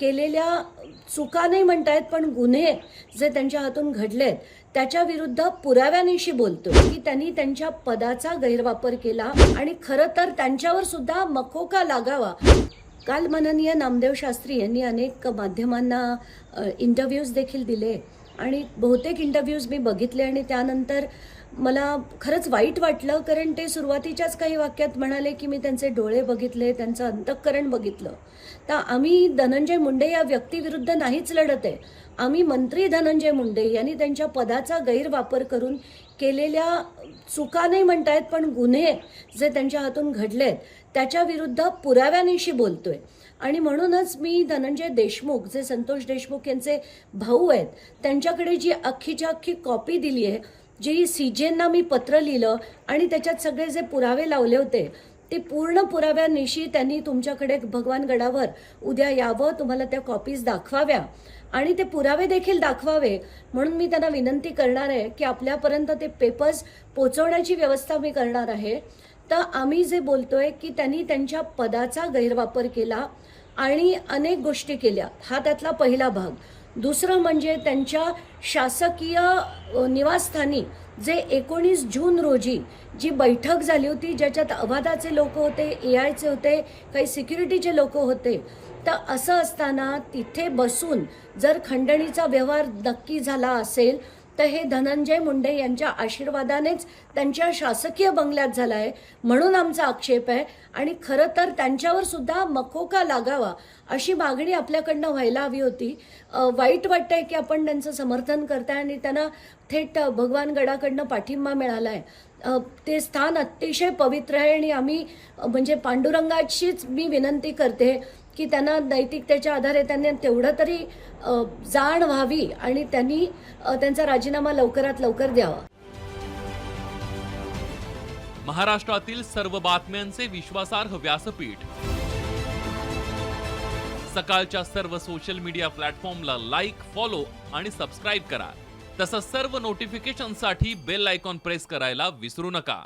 केलेल्या चुका नाही म्हणतायत पण गुन्हे जे त्यांच्या हातून घडलेत त्याच्या विरुद्ध पुराव्यानिशी बोलतो की त्यांनी त्यांच्या पदाचा गैरवापर केला आणि खरं तर त्यांच्यावर सुद्धा मकोका लागावा. काल माननीय नामदेव शास्त्री यांनी अनेक माध्यमांना इंटरव्ह्यूज देखील दिले आणि बहुतेक इंटरव्ह्यूज मी बघितले आणि त्यानंतर मला खरंच वाईट वाटलं कारण ते सुरुवातीच्याच काही वाक्यात म्हणाले की मी त्यांचे डोळे बघितले त्यांचं अंतःकरण बघितलं. तर आम्ही धनंजय मुंडे या व्यक्तीविरुद्ध नाहीच लढत आहे. आम्ही मंत्री धनंजय मुंडे यांनी त्यांच्या पदाचा गैरवापर करून केलेल्या चुका नाही म्हणतायत पण गुन्हे जे त्यांच्या हातून घडलेत त्याच्या विरुद्ध पुराव्यानिशी बोलतोय. आणि म्हणूनच मी धनंजय देशमुख जे संतोष देशमुख यांचे भाऊ आहेत त्यांच्याकडे जी अख्खीच्या अख्खी कॉपी दिली आहे जी सीजेंना मी पत्र लिहिलं आणि त्याच्यात सगळे जे पुरावे लावले होते ते पूर्ण पुराव्यानिशी त्यांनी तुमच्याकडे भगवान गडावर उद्या यावं तुम्हाला त्या कॉपीज दाखवाव्या. आणि ते पुरावे देखील दाखवावे म्हणून मी त्यांना विनंती करणार आहे की आपल्यापर्यंत ते पेपर्स पोचवण्याची व्यवस्था मी करणार आहे. तर आम्ही जे बोलतोय की त्यांनी त्यांच्या पदाचा गैरवापर केला आणि अनेक गोष्टी केल्या. हा त्यातला पहिला भाग. दुसरं म्हणजे त्यांच्या शासकीय निवासस्थानी जे एकोणीस जून रोजी जी बैठक झाली होती ज्याच्यात अवाधाचे लोक होते ए आयचे होते काही सिक्युरिटीचे लोक होते तर असं असताना तिथे बसून जर खंडणीचा व्यवहार नक्की झाला असेल तर हे धनंजय मुंडे यांच्या आशीर्वादानेच त्यांच्या शासकीय बंगल्यात झाला आहे म्हणून आमचा आक्षेप आहे. आणि खरं तर त्यांच्यावर सुद्धा मकोका लागावा अशी मागणी आपल्याकडनं व्हायला हवी होती. वाईट वाटतंय की आपण त्यांचं समर्थन करताय आणि त्यांना थेट भगवान गडाकडनं पाठिंबा मिळाला आहे ते स्थान अतिशय पवित्र आहे आणि आम्ही म्हणजे पांडुरंगाचीच मी विनंती करते की त्यांना नैतिकतेच्या आधारे त्यांनी तेवढं तरी जाण व्हावी आणि त्यांनी त्यांचा राजीनामा लवकरात लवकर द्यावा. महाराष्ट्रातील सर्व बातम्यांचे विश्वासार्ह व्यासपीठ. सकाळच्या सर्व सोशल मीडिया प्लॅटफॉर्मला लाईक फॉलो आणि सबस्क्राईब करा. तसंच सर्व नोटिफिकेशनसाठी बेल आयकॉन प्रेस करायला विसरू नका.